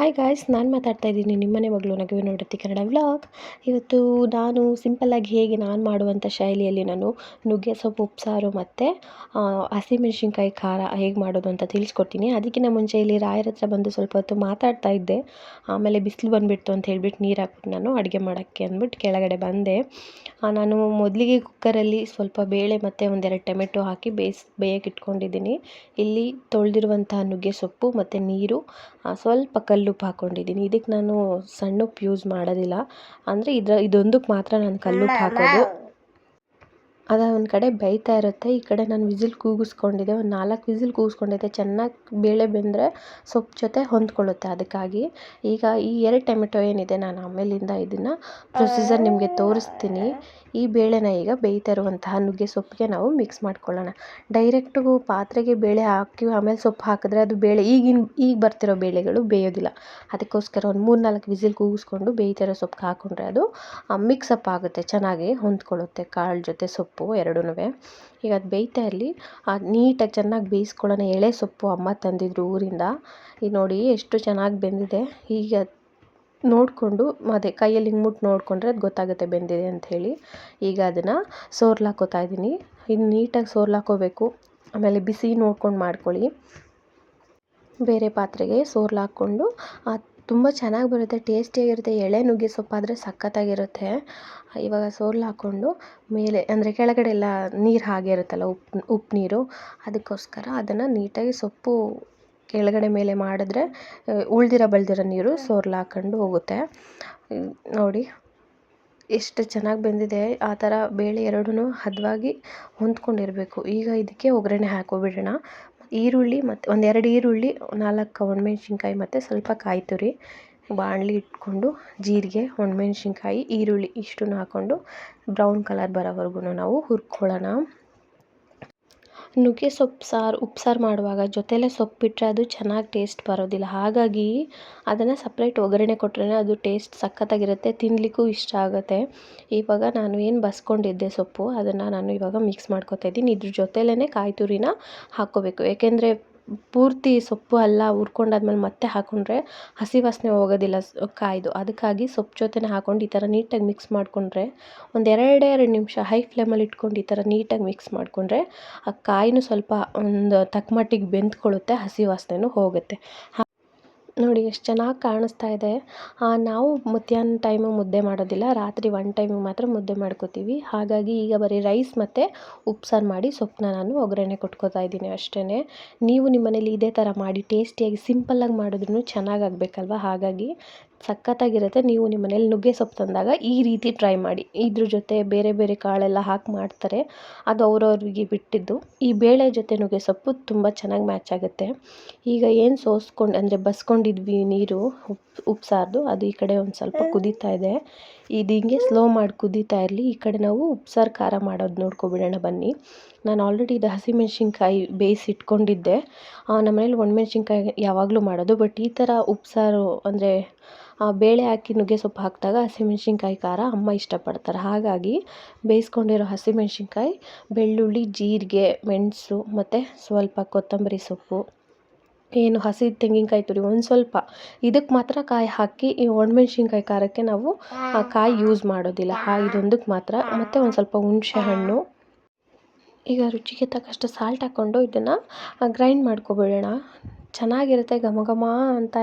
Hi guys ನಾನು ಮಾತಾಡ್ತಾ ಇದ್ದೀನಿ ನಿಮ್ಮನೆ ಮಗಳು ನಗುವೆ ನೋಡುತ್ತಿ ಕನ್ನಡ ವ್ಲಾಗ್ ಇವತ್ತು ನಾನು ಸಿಂಪಲ್ಲಾಗಿ ಹೇಗೆ ನಾನು ಮಾಡುವಂಥ ಶೈಲಿಯಲ್ಲಿ ನಾನು ನುಗ್ಗೆ ಸೊಪ್ಪು ಉಪ್ಸಾರು ಮತ್ತು ಹಸಿಮೆಣ್ಸಿನ್ಕಾಯಿ ಖಾರ ಹೇಗೆ ಮಾಡೋದು ಅಂತ ತಿಳಿಸ್ಕೊಡ್ತೀನಿ. ಅದಕ್ಕಿಂತ ಮುಂಚೆ ಇಲ್ಲಿ ರಾಯರ ಹತ್ರ ಬಂದು ಸ್ವಲ್ಪ ಹೊತ್ತು ಮಾತಾಡ್ತಾ ಇದ್ದೆ. ಆಮೇಲೆ ಬಿಸಿಲು ಬಂದುಬಿಡ್ತು ಅಂತ ಹೇಳಿಬಿಟ್ಟು ನೀರು ಹಾಕ್ಬಿಟ್ಟು ನಾನು ಅಡುಗೆ ಮಾಡೋಕ್ಕೆ ಅಂದ್ಬಿಟ್ಟು ಕೆಳಗಡೆ ಬಂದೆ. ನಾನು ಮೊದಲಿಗೆ ಕುಕ್ಕರಲ್ಲಿ ಸ್ವಲ್ಪ ಬೇಳೆ ಮತ್ತು ಒಂದೆರಡು ಟೊಮೆಟೊ ಹಾಕಿ ಬೇಯಿಸಿ ಬೇಯಕ್ಕೆ ಇಟ್ಕೊಂಡಿದ್ದೀನಿ. ಇಲ್ಲಿ ತೊಳೆದಿರುವಂತಹ ನುಗ್ಗೆ ಸೊಪ್ಪು ಮತ್ತು ನೀರು ಸ್ವಲ್ಪ ಕಲ್ಲುಪ್ಪು ಹಾಕ್ಕೊಂಡಿದ್ದೀನಿ ಇದಕ್ಕೆ ನಾನು ಸಣ್ಣುಪ್ಪು ಯೂಸ್ ಮಾಡೋದಿಲ್ಲ. ಅಂದರೆ ಇದರ ಇದೊಂದಕ್ಕೆ ಮಾತ್ರ ನಾನು ಕಲ್ಲುಪ್ಪು ಹಾಕೋದು. ಅದು ಒಂದು ಕಡೆ ಬೇಯ್ತಾ ಇರುತ್ತೆ. ಈ ಕಡೆ ನಾನು ವಿಸಿಲ್ ಕೂಗಿಸ್ಕೊಂಡಿದ್ದೆ. ಒಂದು ನಾಲ್ಕು ವಿಸಿಲ್ ಕೂಗಿಸ್ಕೊಂಡಿದ್ದೆ. ಚೆನ್ನಾಗಿ ಬೇಳೆ ಬೆಂದರೆ ಸೊಪ್ಪು ಜೊತೆ ಹೊಂದ್ಕೊಳ್ಳುತ್ತೆ ಅದಕ್ಕಾಗಿ ಈಗ ಈ ಎರಡು ಟೊಮೆಟೊ ಏನಿದೆ ನಾನು ಆಮೇಲಿಂದ ಇದನ್ನು ಪ್ರೊಸೀಜರ್ ನಿಮಗೆ ತೋರಿಸ್ತೀನಿ. ಈ ಬೇಳೆನ ಈಗ ಬೇಯ್ತಾ ಇರುವಂತಹ ನುಗ್ಗೆ ಸೊಪ್ಪಿಗೆ ನಾವು ಮಿಕ್ಸ್ ಮಾಡ್ಕೊಳ್ಳೋಣ. ಡೈರೆಕ್ಟು ಪಾತ್ರೆಗೆ ಬೇಳೆ ಹಾಕಿ ಆಮೇಲೆ ಸೊಪ್ಪು ಹಾಕಿದ್ರೆ ಅದು ಬೇಳೆ ಈಗಿನ ಈಗ ಬರ್ತಿರೋ ಬೇಳೆಗಳು ಬೇಯೋದಿಲ್ಲ. ಅದಕ್ಕೋಸ್ಕರ ಒಂದು ಮೂರು ನಾಲ್ಕು ವಿಸಿಲ್ ಕೂಗಿಸ್ಕೊಂಡು ಬೇಯ್ತಾ ಇರೋ ಸೊಪ್ಪು ಹಾಕೊಂಡ್ರೆ ಅದು ಮಿಕ್ಸಪ್ ಆಗುತ್ತೆ. ಚೆನ್ನಾಗಿ ಹೊಂದ್ಕೊಳ್ಳುತ್ತೆ ಕಾಳು ಜೊತೆ ಸೊಪ್ಪು. ಎರಡೂ ಈಗ ಅದು ಬೇಯ್ತಾ ಇರಲಿ. ನೀಟಾಗಿ ಚೆನ್ನಾಗಿ ಬೇಯಿಸ್ಕೊಳ್ಳೋಣ. ಎಳೆ ಸೊಪ್ಪು ಅಮ್ಮ ತಂದಿದ್ರು ಊರಿಂದ. ಈಗ ನೋಡಿ ಎಷ್ಟು ಚೆನ್ನಾಗಿ ಬೆಂದಿದೆ. ಈಗ ನೋಡಿಕೊಂಡು ಅದೇ ಕೈಯಲ್ಲಿ ಹಿಂಗೆ ಮುಟ್ಟು ನೋಡಿಕೊಂಡ್ರೆ ಅದು ಗೊತ್ತಾಗುತ್ತೆ ಬೆಂದಿದೆ ಅಂಥೇಳಿ ಈಗ ಅದನ್ನು ಸೋರ್ಲಾಕೋತಾ ಇದ್ದೀನಿ. ಇದು ನೀಟಾಗಿ ಸೋರ್ಲಾಕೋಬೇಕು. ಆಮೇಲೆ ಬಿಸಿ ನೋಡ್ಕೊಂಡು ಮಾಡ್ಕೊಳ್ಳಿ. ಬೇರೆ ಪಾತ್ರೆಗೆ ಸೋರ್ಲಾಕ್ಕೊಂಡು ತುಂಬ ಚೆನ್ನಾಗಿ ಬರುತ್ತೆ, ಟೇಸ್ಟಿಯಾಗಿರುತ್ತೆ. ಎಳೆ ನುಗ್ಗೆ ಸೊಪ್ಪಾದರೆ ಸಖತ್ತಾಗಿರುತ್ತೆ. ಇವಾಗ ಸೋರ್ಲು ಹಾಕ್ಕೊಂಡು ಮೇಲೆ, ಅಂದರೆ ಕೆಳಗಡೆ ಎಲ್ಲ ನೀರು ಹಾಗೆ ಇರುತ್ತಲ್ಲ ಉಪ್ಪು ಉಪ್ಪು ನೀರು, ಅದಕ್ಕೋಸ್ಕರ ಅದನ್ನು ನೀಟಾಗಿ ಸೊಪ್ಪು ಕೆಳಗಡೆ ಮೇಲೆ ಮಾಡಿದ್ರೆ ಉಳ್ದಿರೋ ಬಳ್ದಿರೋ ನೀರು ಸೋರ್ಲು ಹಾಕ್ಕೊಂಡು ಹೋಗುತ್ತೆ. ನೋಡಿ, ಎಷ್ಟು ಚೆನ್ನಾಗಿ ಬೆಂದಿದೆ. ಆ ಥರ ಬೇಳೆ ಎರಡೂ ಹದವಾಗಿ ಹೊಂದ್ಕೊಂಡಿರಬೇಕು. ಈಗ ಇದಕ್ಕೆ ಒಗ್ಗರಣೆ ಹಾಕ್ಕೊಬಿಡೋಣ. ಈರುಳ್ಳಿ ಮತ್ತು ಒಂದೆರಡು ಈರುಳ್ಳಿ, ನಾಲ್ಕು ಒಣಮೆಣ್ಸಿನ್ಕಾಯಿ ಮತ್ತು ಸ್ವಲ್ಪ ಕಾಯಿ ತುರಿ, ಬಾಣಲಿ ಇಟ್ಕೊಂಡು ಜೀರಿಗೆ, ಒಣಮೆಣ್ಸಿನ್ಕಾಯಿ, ಈರುಳ್ಳಿ ಇಷ್ಟನ್ನೂ ಹಾಕ್ಕೊಂಡು ಬ್ರೌನ್ ಕಲರ್ ಬರೋವರ್ಗೂ ನಾವು ಹುರ್ಕೊಳ್ಳೋಣ. ನುಗ್ಗೆ ಸೊಪ್ಪು ಸಾರು ಉಪ್ಸಾರು ಮಾಡುವಾಗ ಜೊತೆಲೇ ಸೊಪ್ಪಿಟ್ಟರೆ ಅದು ಚೆನ್ನಾಗಿ ಟೇಸ್ಟ್ ಬರೋದಿಲ್ಲ. ಹಾಗಾಗಿ ಅದನ್ನು ಸಪ್ರೇಟ್ ಒಗ್ಗರಣೆ ಕೊಟ್ರೇ ಅದು ಟೇಸ್ಟ್ ಸಖತ್ತಾಗಿರುತ್ತೆ ತಿನ್ನಲಿಕ್ಕೂ ಇಷ್ಟ ಆಗುತ್ತೆ. ಇವಾಗ ನಾನು ಏನು ಬಸ್ಕೊಂಡಿದ್ದೆ ಸೊಪ್ಪು, ಅದನ್ನು ನಾನು ಇವಾಗ ಮಿಕ್ಸ್ ಮಾಡ್ಕೊತಾ ಇದ್ದೀನಿ. ಇದ್ರ ಜೊತೆಲೇ ಕಾಯಿ ತುರಿನ ಹಾಕ್ಕೋಬೇಕು. ಏಕೆಂದರೆ ಪೂರ್ತಿ ಸೊಪ್ಪು ಎಲ್ಲ ಹುರ್ಕೊಂಡಾದ್ಮೇಲೆ ಮತ್ತೆ ಹಾಕೊಂಡ್ರೆ ಹಸಿ ವಾಸನೆ ಹೋಗೋದಿಲ್ಲ ಕಾಯ್ದು. ಅದಕ್ಕಾಗಿ ಸೊಪ್ಪು ಜೊತೆನೇ ಹಾಕೊಂಡು ಈ ಥರ ನೀಟಾಗಿ ಮಿಕ್ಸ್ ಮಾಡಿಕೊಂಡ್ರೆ ಒಂದು ಎರಡೇ ಎರಡು ನಿಮಿಷ ಹೈ ಫ್ಲೇಮಲ್ಲಿ ಇಟ್ಕೊಂಡು ಈ ಥರ ನೀಟಾಗಿ ಮಿಕ್ಸ್ ಮಾಡಿಕೊಂಡ್ರೆ ಆ ಕಾಯಿನೂ ಸ್ವಲ್ಪ ಒಂದು ತಕ್ಕ ಮಟ್ಟಿಗೆ ಬೆಂದ್ಕೊಳ್ಳುತ್ತೆ, ಹಸಿ ವಾಸನೆನೂ ಹೋಗುತ್ತೆ. ನೋಡಿ, ಎಷ್ಟು ಚೆನ್ನಾಗಿ ಕಾಣಿಸ್ತಾ ಇದೆ. ನಾವು ಮಧ್ಯಾಹ್ನ ಟೈಮು ಮುದ್ದೆ ಮಾಡೋದಿಲ್ಲ. ರಾತ್ರಿ ಒನ್ ಟೈಮಿಗೆ ಮಾತ್ರ ಮುದ್ದೆ ಮಾಡ್ಕೋತೀವಿ. ಹಾಗಾಗಿ ಈಗ ಬರೀ ರೈಸ್ ಮತ್ತು ಉಪ್ಸಾರು ಮಾಡಿ ಸೊಪ್ಪನ್ನ ನಾನು ಒಗ್ಗರಣೆ ಕೊಟ್ಕೋತಾ ಇದ್ದೀನಿ ಅಷ್ಟೇ ನೀವು ನಿಮ್ಮ ಮನೇಲಿ ಇದೇ ಥರ ಮಾಡಿ ಟೇಸ್ಟಿಯಾಗಿ ಸಿಂಪಲ್ಲಾಗಿ ಮಾಡಿದ್ರೂ ಚೆನ್ನಾಗಿ ಆಗಬೇಕಲ್ವ? ಹಾಗಾಗಿ ಸಖತ್ತಾಗಿರುತ್ತೆ. ನೀವು ನಿಮ್ಮ ಮನೇಲಿ ನುಗ್ಗೆ ಸೊಪ್ಪು ತಂದಾಗ ಈ ರೀತಿ ಟ್ರೈ ಮಾಡಿ. ಇದ್ರ ಜೊತೆ ಬೇರೆ ಬೇರೆ ಕಾಳೆಲ್ಲ ಹಾಕಿ ಮಾಡ್ತಾರೆ. ಅದು ಅವ್ರವ್ರಿಗೆ ಬಿಟ್ಟಿದ್ದು. ಈ ಬೇಳೆ ಜೊತೆ ನುಗ್ಗೆ ಸೊಪ್ಪು ತುಂಬ ಚೆನ್ನಾಗಿ ಮ್ಯಾಚ್ ಆಗುತ್ತೆ. ಈಗ ಏನು ಸೋಸ್ಕೊಂಡು, ಅಂದರೆ ಬಸ್ಕೊಂಡಿದ್ವಿ ನೀರು ಉಪ್ಪು ಉಪ್ಪು ಅದು ಈ ಕಡೆ ಒಂದು ಸ್ವಲ್ಪ ಕುದೀತಾ ಇದೆ. ಇದು ಹಿಂಗೆ ಸ್ಲೋ ಮಾಡಿ ಕುದೀತಾ ಇರಲಿ. ಈ ಕಡೆ ನಾವು ಉಪ್ಸಾರು ಖಾರ ಮಾಡೋದು ನೋಡ್ಕೊಬಿಡೋಣ ಬನ್ನಿ. ನಾನು ಆಲ್ರೆಡಿ ಇದು ಹಸಿಮೆಣ್ಸಿನ್ಕಾಯಿ ಬೇಯಿಸಿ ಇಟ್ಕೊಂಡಿದ್ದೆ. ನಮ್ಮ ಮನೇಲಿ ಒಣಮೆಣ್ಸಿನ್ಕಾಯಿ ಯಾವಾಗಲೂ ಮಾಡೋದು. ಬಟ್ ಈ ಥರ ಉಪ್ಸಾರು ಅಂದರೆ ಬೇಳೆ ಹಾಕಿ ನುಗ್ಗೆ ಸೊಪ್ಪು ಹಾಕಿದಾಗ ಹಸಿಮೆಣ್ಸಿನ್ಕಾಯಿ ಖಾರ ಅಮ್ಮ ಇಷ್ಟಪಡ್ತಾರೆ. ಹಾಗಾಗಿ ಬೇಯಿಸ್ಕೊಂಡಿರೋ ಹಸಿಮೆಣ್ಸಿನ್ಕಾಯಿ, ಬೆಳ್ಳುಳ್ಳಿ, ಜೀರಿಗೆ, ಮೆಣಸು ಮತ್ತು ಸ್ವಲ್ಪ ಕೊತ್ತಂಬರಿ ಸೊಪ್ಪು. ಏನು ಹಸಿ ತೆಂಗಿನಕಾಯಿ ತುರಿ ಒಂದು ಸ್ವಲ್ಪ. ಇದಕ್ಕೆ ಮಾತ್ರ ಕಾಯಿ ಹಾಕಿ ಈ ಒಣಮೆಣ್ಸಿನ್ಕಾಯಿ ಖಾರಕ್ಕೆ ನಾವು ಆ ಕಾಯಿ ಯೂಸ್ ಮಾಡೋದಿಲ್ಲ. ಆ ಇದೊಂದಕ್ಕೆ ಮಾತ್ರ. ಮತ್ತು ಒಂದು ಸ್ವಲ್ಪ ಹುಣಸೆ ಹಣ್ಣು. ಈಗ ರುಚಿಗೆ ತಕ್ಕಷ್ಟು ಸಾಲ್ಟ್ ಹಾಕ್ಕೊಂಡು ಇದನ್ನು ಗ್ರೈಂಡ್ ಮಾಡ್ಕೊಬಿಡೋಣ. ಚೆನ್ನಾಗಿರುತ್ತೆ, ಘಮ ಘಮ ಅಂತ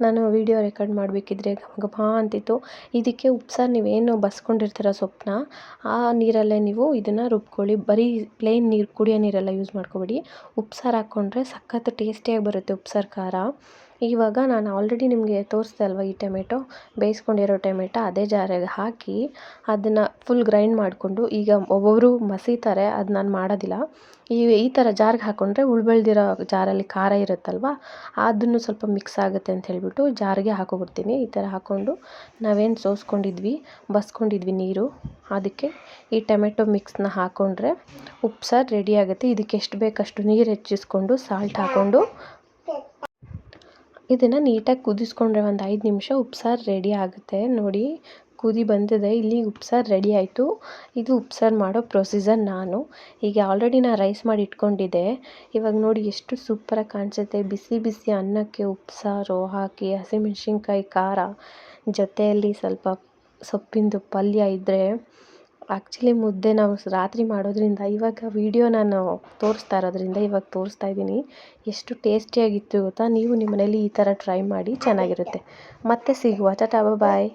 ನಾನು ವೀಡಿಯೋ ರೆಕಾರ್ಡ್ ಮಾಡಬೇಕಿದ್ರೆ ಘಮ ಘಮ ಅಂತಿತ್ತು. ಇದಕ್ಕೆ ಉಪ್ಸಾರು ನೀವೇನು ಬಸ್ಕೊಂಡಿರ್ತೀರ ಸೊಪ್ಪನ್ನ, ಆ ನೀರಲ್ಲೇ ನೀವು ಇದನ್ನು ರುಬ್ಕೊಳ್ಳಿ. ಬರೀ ಪ್ಲೇನ್ ನೀರು, ಕುಡಿಯೋ ನೀರೆಲ್ಲ ಯೂಸ್ ಮಾಡ್ಕೊಬೇಡಿ. ಉಪ್ಸಾರು ಹಾಕ್ಕೊಂಡ್ರೆ ಸಖತ್ ಟೇಸ್ಟಿಯಾಗಿ ಬರುತ್ತೆ ಉಪ್ಸಾರು ಖಾರ. ಇವಾಗ ನಾನು ಆಲ್ರೆಡಿ ನಿಮಗೆ ತೋರಿಸ್ದೆ ಅಲ್ವ ಈ ಟೊಮೆಟೊ? ಬೇಯಿಸ್ಕೊಂಡಿರೋ ಟೊಮೆಟೊ ಅದೇ ಜಾರಿಗೆ ಹಾಕಿ ಅದನ್ನು ಫುಲ್ ಗ್ರೈಂಡ್ ಮಾಡಿಕೊಂಡು ಈಗ ಒಬ್ಬೊಬ್ಬರು ಮಸೀತಾರೆ, ಅದು ನಾನು ಮಾಡೋದಿಲ್ಲ. ಈ ಈ ಥರ ಜಾರ್ಗೆ ಹಾಕ್ಕೊಂಡ್ರೆ ಉಳ್ಬೆಳ್ದಿರೋ ಜಾರಲ್ಲಿ ಖಾರ ಇರುತ್ತಲ್ವ, ಅದನ್ನು ಸ್ವಲ್ಪ ಮಿಕ್ಸ್ ಆಗುತ್ತೆ ಅಂತ ಹೇಳಿಬಿಟ್ಟು ಜಾರಿಗೆ ಹಾಕೋಬಿಡ್ತೀನಿ. ಈ ಥರ ಹಾಕ್ಕೊಂಡು ನಾವೇನು ಸೋಸ್ಕೊಂಡಿದ್ವಿ, ಬಸ್ಕೊಂಡಿದ್ವಿ ನೀರು, ಅದಕ್ಕೆ ಈ ಟೊಮೆಟೊ ಮಿಕ್ಸ್ನ ಹಾಕ್ಕೊಂಡ್ರೆ ಉಪ್ಸಾರು ರೆಡಿ ಆಗುತ್ತೆ. ಇದಕ್ಕೆ ಎಷ್ಟು ಬೇಕಷ್ಟು ನೀರು ಹೆಚ್ಚಿಸ್ಕೊಂಡು ಸಾಲ್ಟ್ ಹಾಕ್ಕೊಂಡು ಇದನ್ನು ನೀಟಾಗಿ ಕುದಿಸ್ಕೊಂಡ್ರೆ ಒಂದು ಐದು ನಿಮಿಷ ಉಪ್ಸಾರು ರೆಡಿ ಆಗುತ್ತೆ. ನೋಡಿ, ಕುದಿ ಬಂದಿದೆ. ಇಲ್ಲಿ ಉಪ್ಸಾರು ರೆಡಿ ಆಯಿತು. ಇದು ಉಪ್ಸಾರು ಮಾಡೋ ಪ್ರೊಸೀಜರ್ ನಾನು. ಈಗ ಆಲ್ರೆಡಿ ನಾನು ರೈಸ್ ಮಾಡಿ ಇಟ್ಕೊಂಡಿದ್ದೆ. ಇವಾಗ ನೋಡಿ ಎಷ್ಟು ಸೂಪರಾಗಿ ಕಾಣಿಸುತ್ತೆ. ಬಿಸಿ ಬಿಸಿ ಅನ್ನಕ್ಕೆ ಉಪ್ಸಾರು ಹಾಕಿ, ಹಸಿಮೆಣ್ಸಿನ್ಕಾಯಿ ಖಾರ ಜೊತೆಯಲ್ಲಿ ಸ್ವಲ್ಪ ಸೊಪ್ಪಿಂದು ಪಲ್ಯ ಇದ್ದರೆ ಆ್ಯಕ್ಚುಲಿ ಮುದ್ದೆ ನಾವು ರಾತ್ರಿ ಮಾಡೋದರಿಂದ ಇವಾಗ ವೀಡಿಯೋ ನಾನು ತೋರಿಸ್ತಾ ಇರೋದ್ರಿಂದ ಇವಾಗ ತೋರಿಸ್ತಾ ಇದ್ದೀನಿ. ಎಷ್ಟು ಟೇಸ್ಟಿಯಾಗಿತ್ತು ಗೊತ್ತಾ? ನೀವು ನಿಮ್ಮ ಮನೇಲಿ ಈ ಥರ ಟ್ರೈ ಮಾಡಿ ಚೆನ್ನಾಗಿರುತ್ತೆ. ಮತ್ತೆ ಸಿಗುವ. ಟಾಟಾ ಬಾಯ್